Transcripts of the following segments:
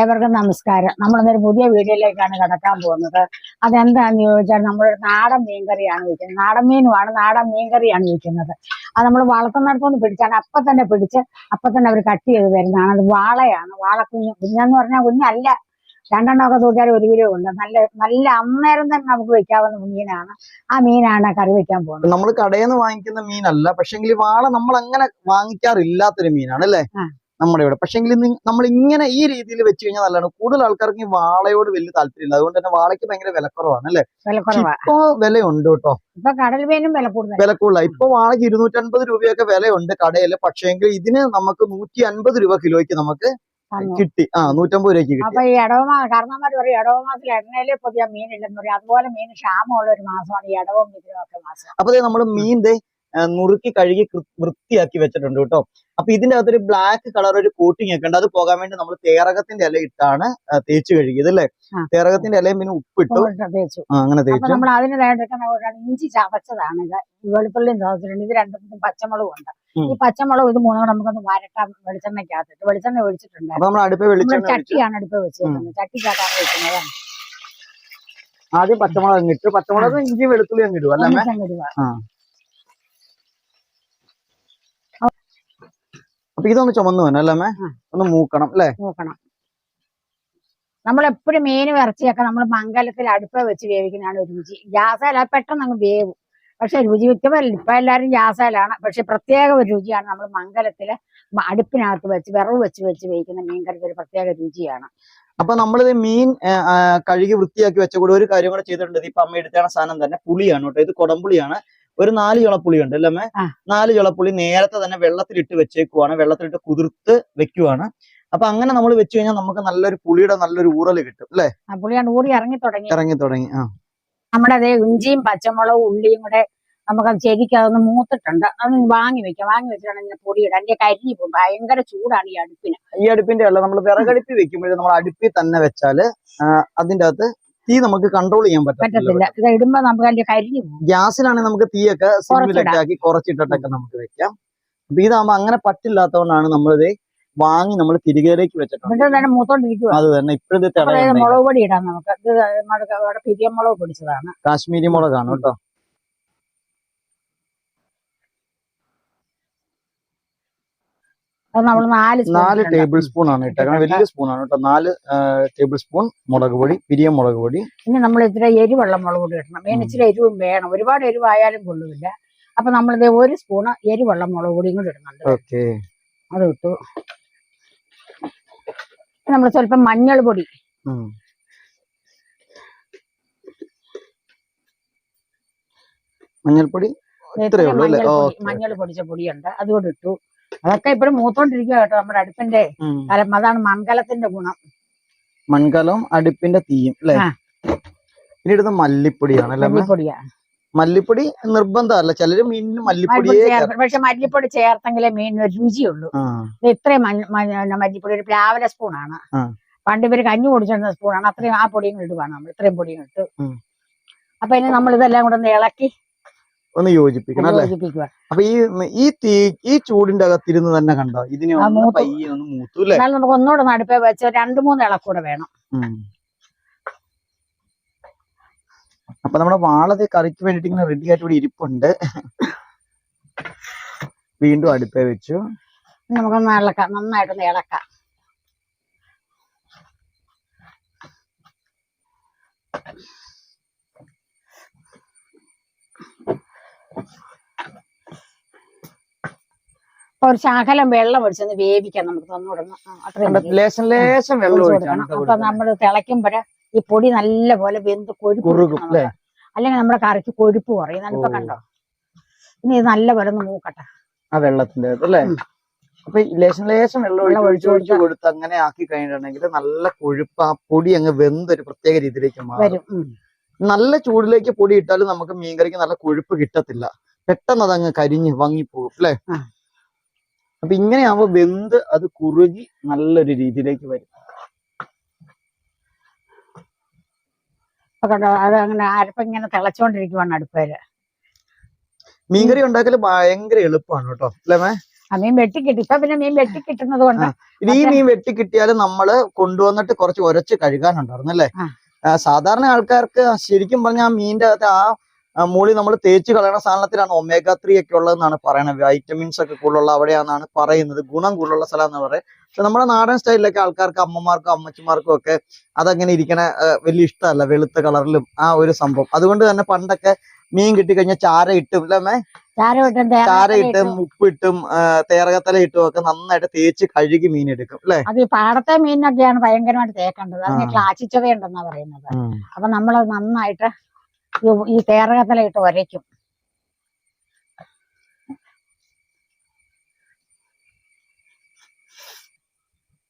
ഏവർക്കും നമസ്കാരം. നമ്മളിന്നൊരു പുതിയ വീഡിയോയിലേക്കാണ് കടക്കാൻ പോകുന്നത്. അതെന്താന്ന് ചോദിച്ചാൽ നമ്മളൊരു നാടൻ മീൻകറിയാണ് വയ്ക്കുന്നത് നാടൻ മീനുമാണ് നാടൻ മീൻകറിയാണ് വയ്ക്കുന്നത് അത് നമ്മൾ വളർത്തുന്നിടത്തുനിന്ന് പിടിച്ചാണ് അപ്പം തന്നെ പിടിച്ച് അപ്പം തന്നെ അവർ കട്ട് ചെയ്ത് തരുന്നതാണ്. അത് വാളയാണ്. വാളക്കുഞ്ഞ് കുഞ്ഞെന്ന് പറഞ്ഞാൽ കുഞ്ഞല്ല. രണ്ടെണ്ണമൊക്കെ തൂക്കിയാൽ ഒരു കിലോ ഉണ്ട്. നല്ല നല്ല അന്നേരം തന്നെ നമുക്ക് വെക്കാവുന്ന മീനാണ്. ആ മീനാണ് കറി വെക്കാൻ പോകുന്നത്. നമ്മൾ കടയിൽ നിന്ന് വാങ്ങിക്കുന്ന മീനല്ല. പക്ഷെങ്കിൽ വാള നമ്മൾ അങ്ങനെ വാങ്ങിക്കാറില്ലാത്തൊരു മീനാണ് അല്ലേ. നമ്മുടെ ഇവിടെ. പക്ഷെങ്കിൽ നമ്മൾ ഇങ്ങനെ ഈ രീതിയിൽ വെച്ച് കഴിഞ്ഞാൽ നല്ലതാണ്. കൂടുതൽ ആൾക്കാർക്ക് ഈ വാളയോട് വലിയ താല്പര്യമില്ല. അതുകൊണ്ട് തന്നെ വാളയ്ക്ക് ഭയങ്കര വിലക്കുറവാണ് അല്ലേ? ഇപ്പോ വിലയുണ്ട് കേട്ടോ. വില കൂടുതല ഇപ്പൊ വാളയ്ക്ക് ഇരുന്നൂറ്റൻപത് രൂപയൊക്കെ വിലയുണ്ട് കടയിൽ. പക്ഷേങ്കിൽ ഇതിന് നമുക്ക് നൂറ്റി അൻപത് രൂപ കിലോയ്ക്ക് നമുക്ക് കിട്ടി. ആ നൂറ്റമ്പത് രൂപയ്ക്ക് കിട്ടി. അപ്പൊ ഈ ഇടവമാ കാരണവന്മാർ പറയും ഇടവ മാസത്തിൽ എണ്ണയിൽ പുതിയ മീനില്ലെന്ന് പറയും. അതുപോലെ മീൻ ക്ഷാമമുള്ള ഒരു മാസമാണ് ഈ ഇടവം ഒക്കെ മാസം. അപ്പൊ നമ്മൾ നമ്മൾ മീൻ നുറുക്കി കഴുകി വൃത്തിയാക്കി വെച്ചിട്ടുണ്ട് കേട്ടോ. അപ്പൊ ഇതിന്റെ അകത്തൊരു ബ്ലാക്ക് കളർ ഒരു കോട്ടിങ് ഒക്കെ ഉണ്ട്. അത് പോകാൻ വേണ്ടി നമ്മൾ തേറകത്തിന്റെ ഇല ഇട്ടാണ് തേച്ച് കഴുകിയത് അല്ലേ. തേറകത്തിന്റെ ഇലയും പിന്നെ ഉപ്പിട്ടു. തേച്ചു. അങ്ങനെ തേച്ചു. നമ്മൾ അതിന് ഇഞ്ചി ചവച്ചതാണ് ഇത്. വെളുത്തുള്ളിയും ചതച്ചിട്ടുണ്ട്. ഇത് രണ്ടും പച്ചമുളകും ഉണ്ട്. ഈ പച്ചമുളകും ഇത് മൂന്നും നമുക്കൊന്ന് വരട്ടാം വെളിച്ചെണ്ണയ്ക്കകത്തിട്ട്. വെളിച്ചെണ്ണ ഒഴിച്ചിട്ടുണ്ട്. ചട്ടിയാണ് അടുപ്പ് വെച്ചിരിക്കുന്നത്. ചട്ടിക്കകത്താണ് വെക്കുന്നത് ആദ്യം പച്ചമുളക് അങ്ങ് ഇട്ടു. പച്ചമുളക് ഇഞ്ചി വെളുത്തുള്ളി അങ്ങ് ഇടുവല്ലേ അല്ലേ അപ്പൊ ഇതൊന്ന് ചുമന്നു വേണം അല്ലേ? ഒന്ന് മൂക്കണം അല്ലേ? മൂക്കണം. നമ്മളെപ്പോഴും മീനും ഇറച്ചിയൊക്കെ നമ്മൾ മംഗലത്തിൽ അടുപ്പ് വെച്ച് വേവിക്കുന്നതാണ് രുചി. ഗ്യാസേല പെട്ടെന്ന് അങ്ങ് വേവും. പക്ഷെ രുചി വ്യക്തമല്ല ഇപ്പൊ എല്ലാവരും ഗ്യാസേലാണ് പക്ഷെ പ്രത്യേക ഒരു രുചിയാണ് നമ്മൾ മംഗലത്തിൽ അടുപ്പിനകത്ത് വെച്ച് വിറവ് വെച്ച് വെച്ച് വേവിക്കുന്ന മീൻകറിക്ക് ഒരു പ്രത്യേക രുചിയാണ്. അപ്പൊ നമ്മളിത് മീൻ കഴുകി വൃത്തിയാക്കി വെച്ച കൂടെ ഒരു കാര്യം കൂടെ ചെയ്തിട്ടുണ്ട്. ഇപ്പൊ അമ്മ എടുത്താണ് സാധനം തന്നെ. പുളിയാണ് കേട്ടോ. ഇത് കൊടംപുളിയാണ്. ഒരു നാല് ചുളപ്പുളി ഉണ്ട് അല്ലേ നാല് ചുളപ്പുളി നേരത്തെ തന്നെ വെള്ളത്തിലിട്ട് വെച്ചേക്കുവാണ്. വെള്ളത്തിലിട്ട് കുതിർത്ത് വെക്കുവാണ്. അപ്പൊ അങ്ങനെ നമ്മൾ വെച്ച് കഴിഞ്ഞാൽ നമുക്ക് നല്ലൊരു പുളിയുടെ നല്ലൊരു ഊറൽ കിട്ടും അല്ലെ? പുളിയാണ് ഊറി ഇറങ്ങി തുടങ്ങി. ഇറങ്ങി തുടങ്ങി ആ. നമ്മുടെ അതേ ഇഞ്ചിയും പച്ചമുളകും ഉള്ളിയും കൂടെ നമുക്ക് അത് ശരിക്കും അതൊന്ന് മൂത്തിട്ടുണ്ട്. അത് വാങ്ങി വെക്കാം. വാങ്ങി വെച്ചിട്ടാണ് ഇങ്ങനെ പൊടിയിടാം എന്റെ കരിഞ്ഞു പോകും. ഭയങ്കര ചൂടാണ് ഈ അടുപ്പിന്. ഈ അടുപ്പിന്റെ അല്ല നമ്മൾ വിറകടുപ്പി വെക്കുമ്പോഴേ നമ്മൾ അടുപ്പിൽ തന്നെ വെച്ചാൽ അതിന്റെ അതിന്റെ അകത്ത് തീ നമുക്ക് കൺട്രോൾ ചെയ്യാൻ പറ്റത്തില്ല. പറ്റത്തില്ല ഇത് ഇടുമ്പോ നമുക്ക് അതിന്റെ കരിഞ്ഞു പോകും. ഗ്യാസിലാണെങ്കിൽ നമുക്ക് തീയൊക്കെ സിമ്മിലിട്ടാക്കി കുറച്ചിട്ടിട്ടൊക്കെ നമുക്ക് വെക്കാം. അപ്പൊ ഇതാകുമ്പോ അങ്ങനെ പറ്റില്ലാത്തതുകൊണ്ടാണ് നമ്മളിത് വാങ്ങി നമ്മൾ തിരികേലേക്ക് വെച്ചിട്ടുണ്ട്. അത് തന്നെ ഇപ്പോഴത്തെ മുളക് പൊടി ഇടാം നമുക്ക്. പിരിയമുളക് പൊടിച്ചതാണ്. കാശ്മീരി മുളകാണ് കേട്ടോ. നമ്മൾ നാല് നാല് ടേബിൾ സ്പൂൺ ആണ് ഇട്ടേക്കണം വലിയ സ്പൂൺ ആണ് കേട്ടോ. നാല് ടേബിൾ സ്പൂൺ മുളക് പൊടി പിരിയ മുളക് പൊടി. പിന്നെ നമ്മൾ ഇത്തിരി എരിവുള്ള മുളക് പൊടി ഇടണം. അതിന്. ഇച്ചിരി എരിവും വേണം. ഒരുപാട് എരിവായാലും കൊള്ളുമില്ല അപ്പൊ നമ്മളിത് ഒരു സ്പൂണ് എരിവുള്ള മുളക് പൊടിയും കൂടി ഇടുന്നുണ്ട് ഓക്കെ. അത് ഇട്ടു. നമ്മൾ സ്വല്പം മഞ്ഞൾ പൊടി. മഞ്ഞൾപ്പൊടി മഞ്ഞൾ പൊടിച്ച പൊടിയുണ്ട്. അതുകൊണ്ട് ഇട്ടു. അതൊക്കെ ഇപ്പോഴും മൂത്തോണ്ടിരിക്കുക കേട്ടോ നമ്മുടെ അടുപ്പിന്റെ കലം. അതാണ് മൺകലത്തിന്റെ ഗുണം. മൺകലം അടുപ്പിന്റെ തീയും അല്ലേ. ഇനി ഇടുന്ന മല്ലിപ്പൊടിയാണ്? മല്ലിപ്പൊടിയാ. മല്ലിപ്പൊടി നിർബന്ധമല്ല ചിലര് മീനിന് മല്ലിപ്പൊടി പക്ഷെ മല്ലിപ്പൊടി ചേർത്തെങ്കിലേ മീനിന് ഒരു രുചിയുള്ളൂ. ഇത്രയും മല്ലിപ്പൊടി ഒരു പ്ലാവല സ്പൂണാണ്. പണ്ട് ഇവർ കഞ്ഞി കുടിച്ചിരുന്ന സ്പൂണാണ്. അത്രയും ആ പൊടിയും ഇടുവാണ് നമ്മൾ ഇത്രയും പൊടിയും ഇട്ടു. അപ്പൊ ഇനി നമ്മൾ ഇതെല്ലാം കൂടെ ഒന്ന് ഇളക്കി ഒന്ന് യോജിപ്പിക്കണം അല്ലേ? യോജിപ്പിക്കുക. അപ്പൊ ഈ ഈ തീ ഈ ചൂടിന്റെ അകത്തിരുന്ന് തന്നെ കണ്ടോ? ഇതിനെ ആ, ഒന്ന് മൂത്തു. പയ്യെ ഒന്ന് മൂത്തു അല്ലേ? എന്നാൽ നമുക്ക് ഒന്നുകൂടെ നടുപ്പേ വെച്ച് രണ്ടു മൂന്ന് ഇളക്കൂടെ വേണം. ഉം. അപ്പൊ നമ്മുടെ വാളത് കറിക്ക് വേണ്ടിട്ട് ഇങ്ങനെ റെഡി ആയിട്ട് ഇവിടെ ഇരിപ്പുണ്ട്. വീണ്ടും അടുപ്പേ വെച്ചു. നമുക്ക് നമുക്കൊന്ന് ഇളക്കാം നന്നായിട്ടൊന്ന് ഇളക്കാം. ഒരു ശകലം വെള്ളം ഒഴിച്ചൊന്ന് വേവിക്കാം നമുക്ക് തന്നുകൊടുക്കണം ലേശം ലേശം വെള്ളം അപ്പൊ നമ്മൾ തിളയ്ക്കുമ്പോഴേ ഈ പൊടി നല്ല പോലെ വെന്ത് കൊഴുപ്പ് അല്ലേ? അല്ലെങ്കിൽ നമ്മുടെ കറിക്ക് കൊഴുപ്പ് കുറയും. ഇപ്പൊ കണ്ടോ? ഇനി ഇത് നല്ല പോലെ ഒന്ന് മൂക്കട്ടെ. ആ വെള്ളത്തിന്റെ അല്ലേ? അപ്പൊ ലേശം ലേശം വെള്ളം ഒഴിച്ച് ഒഴിച്ച് ഒഴിച്ച് കൊടുത്ത് അങ്ങനെ ആക്കി കഴിഞ്ഞിട്ടുണ്ടെങ്കിൽ നല്ല കൊഴുപ്പ് ആ പൊടി അങ്ങ് വെന്ത് ഒരു പ്രത്യേക രീതിയിലേക്ക് മാറും. വരും. നല്ല ചൂടിലേക്ക് പൊടി ഇട്ടാലും നമുക്ക് മീൻകറിക്ക് നല്ല കൊഴുപ്പ് കിട്ടത്തില്ല. പെട്ടെന്ന് അതങ്ങ് കരിഞ്ഞ് വാങ്ങിപ്പോകും അല്ലേ. അപ്പൊ ഇങ്ങനെയാവുമ്പോ വെന്ത് അത് കുറുകി നല്ലൊരു രീതിയിലേക്ക് വരും. കണ്ടോ അത് അങ്ങനെ അരപ്പ് ഇങ്ങനെ തിളച്ചോണ്ടിരിക്കുവാണ് അടുപ്പേര്. മീൻകറി ഉണ്ടാക്കൽ ഭയങ്കര എളുപ്പമാണ് കേട്ടോ അല്ലേ മേ? ആ മീൻ വെട്ടിക്കിട്ടി. ഇപ്പൊ പിന്നെ മീൻ വെട്ടിക്കിട്ടുന്നത് കൊണ്ട് ഇനി ഈ മീൻ വെട്ടി കിട്ടിയാലും നമ്മൾ കൊണ്ടുവന്നിട്ട് കുറച്ച് ഉരച്ച് കഴുകാനുണ്ടായിരുന്നു അല്ലേ? ആ. ആ, സാധാരണ ആൾക്കാർക്ക് ശരിക്കും പറഞ്ഞാൽ ആ മീനിന്റെ അകത്ത് ആ മൂളി നമ്മൾ തേച്ച് കളയണ സാധനത്തിലാണ് ഒമേഗ ത്രീ ഒക്കെ ഉള്ളതെന്നാണ് പറയുന്നത്. വൈറ്റമിൻസ് ഒക്കെ കൂടുതലുള്ള അവിടെയാണെന്നാണ് പറയുന്നത്. ഗുണം കൂടുതലുള്ള സ്ഥലം എന്ന് പറയുന്നത് പക്ഷെ നമ്മുടെ നാടൻ സ്റ്റൈലിലൊക്കെ ആൾക്കാർക്ക് അമ്മമാർക്കും അമ്മച്ചിമാർക്കും ഒക്കെ അതങ്ങനെ ഇരിക്കണ വലിയ ഇഷ്ടമല്ല. വെളുത്ത കളറിലും ആ ഒരു സംഭവം. അതുകൊണ്ട് തന്നെ പണ്ടൊക്കെ മീൻ കിട്ടിക്കഴിഞ്ഞാൽ ചാര ഇട്ടും അല്ലേ ചാരവിട്ടും ചാര ഇട്ടും ഉപ്പിട്ടും തേറകത്തല ഇട്ടും ഒക്കെ നന്നായിട്ട് തേച്ച് കഴുകി മീൻ എടുക്കും അല്ലെ? അത് ഈ പാടത്തെ മീനൊക്കെയാണ് ഭയങ്കരമായിട്ട് തേക്കേണ്ടത്. അതിന്. ക്ലാച്ചിച്ചവയുണ്ടെന്നാ പറയുന്നത്. അപ്പൊ നമ്മളത് നന്നായിട്ട് ഈ- തേറകത്തല ഇട്ട് ഒരയ്ക്കും.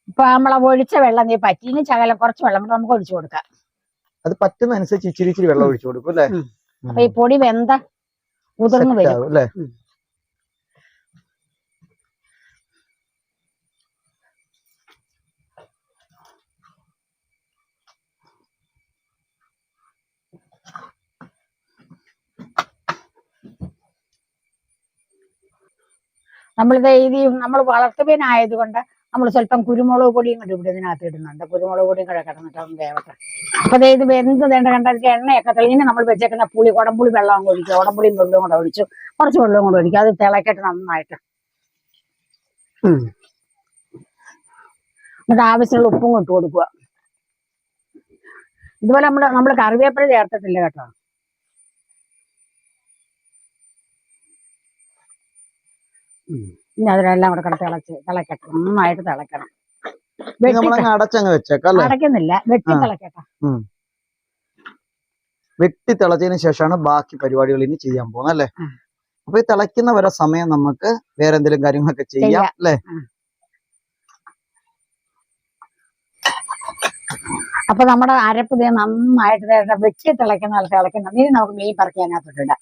ഇപ്പൊ നമ്മളെ ഒഴിച്ച വെള്ളം നീ പറ്റീന് ശകലം കുറച്ച് വെള്ളം കൂടെ നമുക്ക് ഒഴിച്ചു കൊടുക്കാം. അത് പറ്റുന്ന അനുസരിച്ച് ഇച്ചിരി ഇച്ചിരി വെള്ളം ഒഴിച്ചു കൊടുക്കും അല്ലെ? അപ്പൊ ഈ പൊടി വെന്ത ഉതിർന്നു വരും. അല്ലെ? നമ്മളിത് ഇത് നമ്മൾ വളർത്തുമീനായതുകൊണ്ട് നമ്മൾ സ്വല്പം കുരുമുളക് പൊടിയും കൂടി ഇവിടെ ഇതിനകത്ത് ഇടുന്നുണ്ട്. കുരുമുളക് പൊടിയും കൂടെ കിടന്നിട്ട് ഒന്ന് വേവട്ടെ. അപ്പൊ ദേ ഇത് എന്ത് വേണ്ട കണ്ട ഇതിന്റെ എണ്ണയൊക്കെ തെളിഞ്ഞ് നമ്മൾ വെച്ചേക്കുന്ന പുളി കുടംപുളി വെള്ളം ഒഴിച്ചു ഒഴിക്കും. ഉടംപുളിയും വെള്ളവും കൂടെ ഒഴിച്ചു. കുറച്ച് വെള്ളവും കൂടെ ഒഴിക്കും. അത് തിളക്കട്ടെ നന്നായിട്ട്. എന്നിട്ട് ആവശ്യമുള്ള ഉപ്പും കൊണ്ട് കൊടുക്കുക. ഇതുപോലെ നമ്മൾ നമ്മൾ കറിവേപ്പില ചേർത്തിട്ടില്ല കേട്ടോ. ഇനി അതിലെല്ലാം കൂടെ കിടത്തി തിളച്ച് തിളക്കട്ടെ. നന്നായിട്ട് തിളക്കണം. അടച്ചങ്ങ് വെച്ചേക്കാം അടയ്ക്കുന്നില്ല. വെട്ടി. തിളക്കട്ടെ. വെട്ടി തിളച്ചതിന് ശേഷമാണ് ബാക്കി പരിപാടികൾ ഇനി ചെയ്യാൻ പോകുന്നത് അല്ലേ. അപ്പൊ ഈ തിളയ്ക്കുന്ന വരെ സമയം നമുക്ക് വേറെ എന്തെങ്കിലും കാര്യങ്ങളൊക്കെ ചെയ്യാം. അല്ലെ? അപ്പൊ നമ്മുടെ അരപ്പ് നന്നായിട്ട് വെച്ച് വെട്ടി തിളയ്ക്കുന്ന ഇനി നമുക്ക് മീൻ പറക്കി അതിനകത്തോട്ടിടാം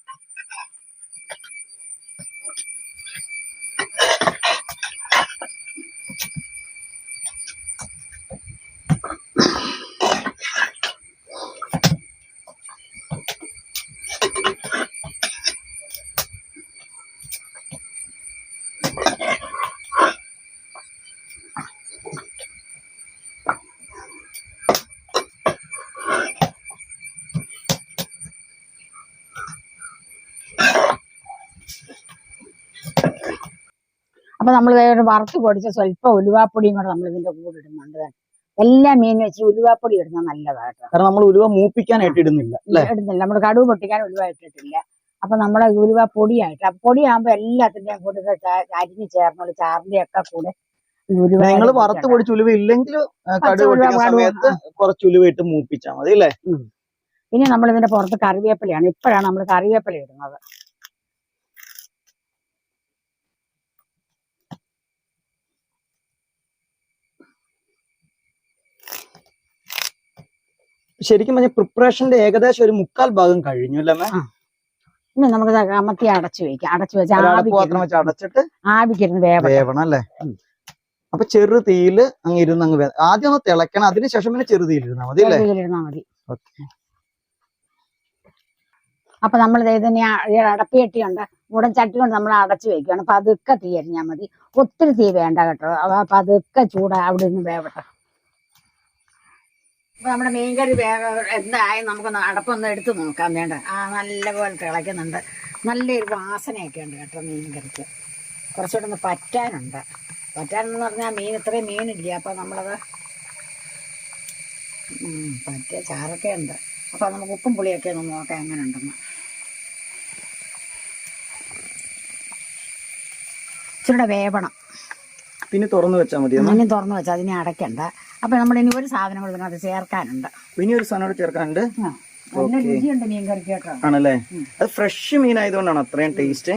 അപ്പൊ നമ്മൾ ഒരു വറുത്ത് പൊടിച്ച സ്വല്പം ഉലുവാപ്പൊടിയും കൂടെ നമ്മൾ ഇതിന്റെ കൂടെ ഇടുന്നുണ്ട്. എല്ലാ മീനും വെച്ച് ഉലുവാപ്പൊടി ഇടുന്നത് നല്ലതാട്ടോ. കാരണം നമ്മൾ ഉലുവ മൂപ്പിക്കാനായിട്ട് ഇടുന്നില്ല ഇടുന്നില്ല. നമ്മൾ കടുവ് പൊട്ടിക്കാൻ ഉലുവ ഇട്ടിട്ടില്ല. അപ്പൊ നമ്മളെ ഉലുവ പൊടിയായിട്ട് പൊടിയാകുമ്പോ എല്ലാത്തിന്റെയും കൂടെ അരിഞ്ഞ് ചേർന്നുള്ള ചാറിന്റെ ഒക്കെ കൂടെ നിങ്ങൾ വറുത്ത് പൊടിച്ച ഉലുവ ഇല്ലെങ്കിൽ പച്ച കടുക് പൊട്ടിക്കുന്ന സമയത്ത് കുറച്ച് ഉലുവ ഇട്ട് മൂപ്പിച്ചാൽ മതി അല്ലെ? ഇനി നമ്മൾ ഇതിന്റെ പുറത്ത് കറിവേപ്പിലയാണ്. ഇപ്പോഴാണ് നമ്മൾ കറിവേപ്പില ഇടുന്നത്. ശരിക്കും പറഞ്ഞ പ്രിപ്പറേഷന്റെ ഏകദേശം ഒരു മുക്കാൽ ഭാഗം കഴിഞ്ഞു അല്ലേ പിന്നെ നമുക്ക് അമത്തി അടച്ചു വെക്കാം. അടച്ചു വെച്ച് ഒരു അടപ്പ് പാത്രം ആവിക്കിരുന്ന് വെച്ച് അടച്ചിട്ട് ആവിക്കിരുന്ന് വേവണം. അല്ലേ. അപ്പൊ ചെറു തീയിൽ അങ്ങ് ഇരുന്ന് അങ്ങ് ആദ്യം ഒന്ന് തിളക്കണം. അതിനുശേഷം പിന്നെ ചെറു തീയിൽ ഇരുന്നാൽ മതി അല്ലേ? മതി. അപ്പൊ നമ്മൾ ഇതിനെ അടപ്പിയട്ടിയുണ്ട് ഉടൻ ചട്ടി കൊണ്ട് നമ്മൾ അടച്ചു വെക്കുകയാണ് പതുക്കെ തീ അരിഞ്ഞാൽ മതി. ഒത്തിരി തീ വേണ്ട കേട്ടോ. അപ്പൊ പതുക്കെ ചൂട് അവിടെ നിന്ന് വേവട്ടെ. അപ്പൊ നമ്മുടെ മീൻകറി വേഗ എന്തായി നമുക്കൊന്ന് അടപ്പൊന്ന് എടുത്ത് നോക്കാം വേണ്ട. ആ നല്ലപോലെ തിളയ്ക്കുന്നുണ്ട്. നല്ലൊരു വാസനയൊക്കെ ഉണ്ട് കേട്ടോ മീൻകറിക്ക്. കുറച്ചുകൂടെ ഒന്ന് പറ്റാനുണ്ട്. പറ്റാനെന്ന് പറഞ്ഞാൽ മീൻ ഇത്രയും മീനില്ല അപ്പം നമ്മളത് പറ്റിയ ചാറൊക്കെ ഉണ്ട്. അപ്പോൾ നമുക്ക് ഉപ്പും പുളിയൊക്കെ ഒന്ന് നോക്കാം എങ്ങനെ ഉണ്ടെന്ന് ഇച്ചിരി വേവണം. പിന്നെ തുറന്നു വെച്ചാൽ മതി പിന്നെ തുറന്നു വെച്ചാൽ അതിനെ അടയ്ക്കണ്ട. അപ്പൊ നമ്മൾ ഇനി ഒരു സാധനം കൂടെ ഇതിനകത്ത് ചേർക്കാനുണ്ട്. ഇനി ഒരു സാധനം കൂടെ ചേർക്കാനുണ്ട്. നല്ല. രുചിയുണ്ട് മീൻ കറിക്ക് ആണല്ലേ? അത് ഫ്രഷ് മീൻ ആയതുകൊണ്ടാണ് അത്രയും ടേസ്റ്റ്?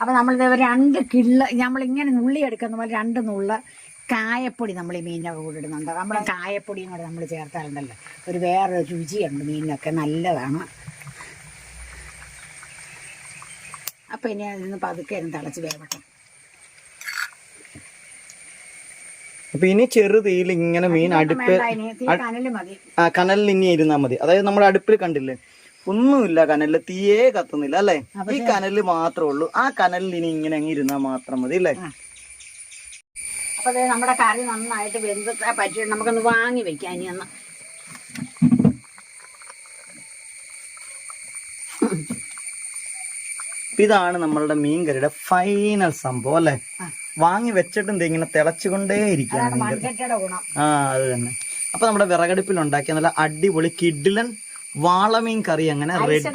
അപ്പൊ നമ്മൾ രണ്ട് കിള്ള നമ്മൾ ഇങ്ങനെ നുള്ളി എടുക്കുന്ന പോലെ രണ്ട് നുള്ള കായപ്പൊടി നമ്മൾ ഈ മീനിന്റെ കൂടെ ഇടുന്നുണ്ട്. നമ്മൾ കായപ്പൊടിയും കൂടെ നമ്മൾ ചേർത്താറുണ്ടല്ലോ ഒരു വേറെ രുചിയുണ്ട് മീനിനൊക്കെ നല്ലതാണ്. അപ്പൊ ഇനി അതിൽ നിന്ന് പതുക്കെ ഒന്ന് തിളച്ച് വേവട്ടെ. അപ്പൊ ഇനി ചെറു തീയിൽ ഇങ്ങനെ മീൻ അടുപ്പ് ആ കനലിൽ ഇനി ഇരുന്നാൽ മതി. അതായത് നമ്മൾ അടുപ്പിൽ കണ്ടില്ലേ? ഒന്നുമില്ല കനലിൽ തീയേ കത്തുന്നില്ല അല്ലെ? ഈ കനലിൽ മാത്രമേ ഉള്ളൂ. ആ കനലിൽ ഇനി ഇങ്ങനെ അങ്ങ് ഇരുന്നാൽ മാത്രം മതി അല്ലേ? അപ്പൊ നമ്മുടെ കറി നന്നായിട്ട് വെന്ത് പറ്റി നമുക്കൊന്ന് വാങ്ങി വെക്കാം ഇനി ഒന്ന്. ഇതാണ് നമ്മളുടെ മീൻകറിയുടെ ഫൈനൽ സംഭവം അല്ലേ. വാങ്ങി വെച്ചിട്ട് ഇങ്ങനെ തിളച്ചുകൊണ്ടേ ഇരിക്കുകയാണ് ആ അത് തന്നെ. അപ്പൊ നമ്മുടെ വിറകടുപ്പിൽ ഉണ്ടാക്കിയ നല്ല അടിപൊളി കിഡിലൻ വാളമീൻ കറി അങ്ങനെ റെഡി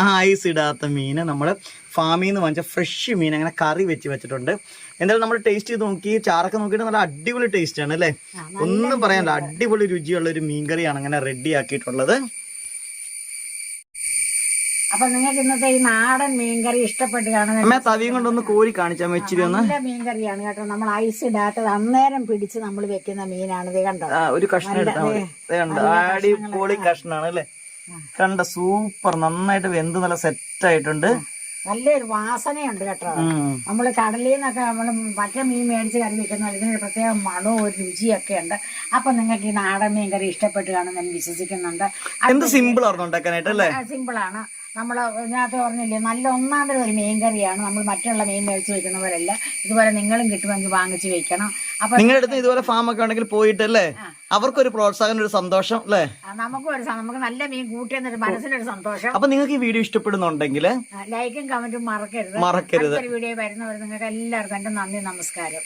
ആ ഐസ് ഇടാത്ത മീൻ നമ്മൾ ഫാമിൽ നിന്ന് വാങ്ങിച്ച ഫ്രഷ് മീൻ അങ്ങനെ കറി വെച്ച് വെച്ചിട്ടുണ്ട്. എന്തായാലും നമ്മൾ ടേസ്റ്റ് ചെയ്ത് നോക്കി ചാറൊക്കെ നോക്കിയിട്ട് നല്ല അടിപൊളി ടേസ്റ്റ് ആണ് അല്ലേ? ഒന്നും പറയാനില്ല അടിപൊളി രുചിയുള്ള ഒരു മീൻ കറിയാണ് അങ്ങനെ റെഡി ആക്കിയിട്ടുള്ളത്. അപ്പൊ നിങ്ങൾക്ക് ഇന്നത്തെ ഈ നാടൻ മീൻകറി ഇഷ്ടപ്പെട്ട് കാണുന്ന അമ്മ തവിയും കൊണ്ടൊന്ന് കോരി കാണിച്ചാൽ ഇച്ചിരി ഒന്ന്. നല്ല മീൻകറിയാണ് കേട്ടോ. നമ്മൾ ഐസ് ഇടാത്തത് അന്നേരം പിടിച്ച് നമ്മൾ വെക്കുന്ന മീനാണ്. ഇത് കണ്ടോ? ഒരു കഷ്ണം എടുത്താൽ മതി. ദേ കണ്ടോ? അടിപൊളി കഷ്ണാണ് അല്ലേ? കണ്ട സൂപ്പർ നന്നായിട്ട് വെന്ത് നല്ല സെറ്റ് ആയിട്ടുണ്ട് നല്ലൊരു വാസനയുണ്ട് കേട്ടോ. നമ്മൾ നമ്മൾ കടലിൽ നിന്നൊക്കെ നമ്മൾ മറ്റേ മീൻ മേടിച്ച് കറി വെക്കുന്ന ഇതിനൊരു പ്രത്യേക മണവും ഒരു രുചിയൊക്കെ ഉണ്ട്. അപ്പൊ നിങ്ങൾക്ക് ഈ നാടൻ മീൻ കറി ഇഷ്ടപ്പെട്ട് കാണുമെന്ന് ഞാൻ വിശ്വസിക്കുന്നുണ്ട്. എന്ത് സിമ്പിൾ ആണ് സിമ്പിളാണ്. നമ്മൾ ഇതിനകത്ത് പറഞ്ഞില്ലേ നല്ല ഒന്നാമത് ഒരു മീൻ കറിയാണ്. നമ്മൾ മറ്റുള്ള മീൻ മേടിച്ച് പോലെയല്ല ഇതുപോലെ നിങ്ങളും കിട്ടുമെങ്കിൽ വാങ്ങിച്ച് വെക്കണം. അപ്പൊ നിങ്ങളുടെ അടുത്ത് ഇതുപോലെ ഫാം ഒക്കെ ഉണ്ടെങ്കിൽ പോയിട്ടല്ലേ? അല്ലേ അവർക്കൊരു പ്രോത്സാഹനം ഒരു സന്തോഷം അല്ലേ? നമുക്കും ഒരു സ- നമുക്ക് നല്ല മീൻ കൂട്ടിയെന്നൊരു മനസ്സിനൊരു സന്തോഷം. അപ്പൊ നിങ്ങൾക്ക് ഈ വീഡിയോ ഇഷ്ടപ്പെടുന്നുണ്ടെങ്കിൽ ലൈക്കും കമന്റും മറക്കരുത്. മറക്കരുത്. അടുത്തൊരു വീഡിയോ വരുന്നവർ നിങ്ങൾക്ക് എല്ലാവർക്കും എന്റെ നന്ദി നമസ്കാരം.